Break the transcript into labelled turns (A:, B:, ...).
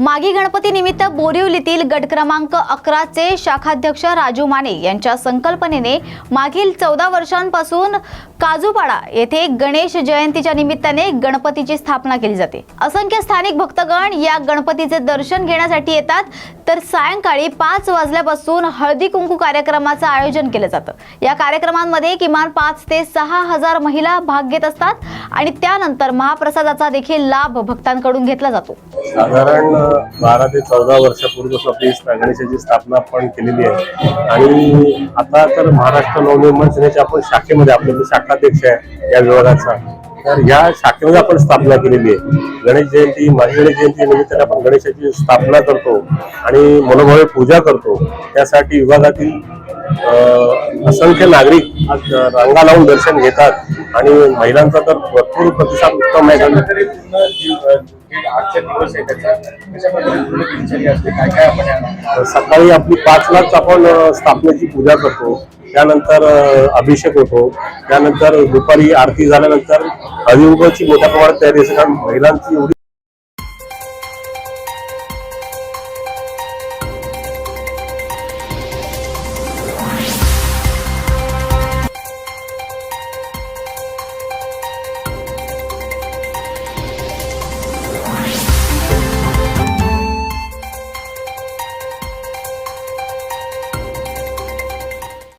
A: मागी गणपती निमित्त बोरिवलीतील गट क्रमांक अकराचे शाखाध्यक्ष राजू माने यांच्या संकल्पनेने मागील चौदा वर्षांपासून काजूपाडा येथे गणेश जयंतीच्या निमित्ताने गणपतीची स्थापना केली जाते. असंख्य स्थानिक भक्तगण या गणपतीचे दर्शन घेण्यासाठी येतात. तर सायंकाळी पाच वाजल्यापासून हळदी कुंकू कार्यक्रमाचं आयोजन केलं जातं. या कार्यक्रमांमध्ये किमान पाच ते सहा हजार महिला भाग घेत असतात. आणि त्यानंतर महाप्रसादाचा देखील लाभ भक्तांकडून घेतला जातो.
B: साधारण बारा ते चौदा वर्षापूर्वीपासून आपली गणेशाची स्थापना आपण केलेली आहे. आणि आता तर महाराष्ट्र नवनिर्माण सेनेच्या आपण शाखेमध्ये आपले शाखाध्यक्ष आहे या विभागाचा तर या शाखेमध्ये आपण स्थापना केलेली आहे. गणेश जयंती माझी गणेश जयंती निमित्ताने आपण गणेशाची स्थापना करतो आणि मनोभावे पूजा करतो. त्यासाठी विभागातील अं, असंख्य नागरिक रांगा लावून दर्शन घेतात. आणि महिलांचा तर भरपूर प्रतिसाद उत्तम आहे. सकाळी आपली पाच लाच आपण स्थापनेची पूजा करतो. त्यानंतर अभिषेक होतो. त्यानंतर दुपारी आरती झाल्यानंतर हळदीकुंकवाची मोठ्या प्रमाणात तयारी असते. कारण महिलांची एवढी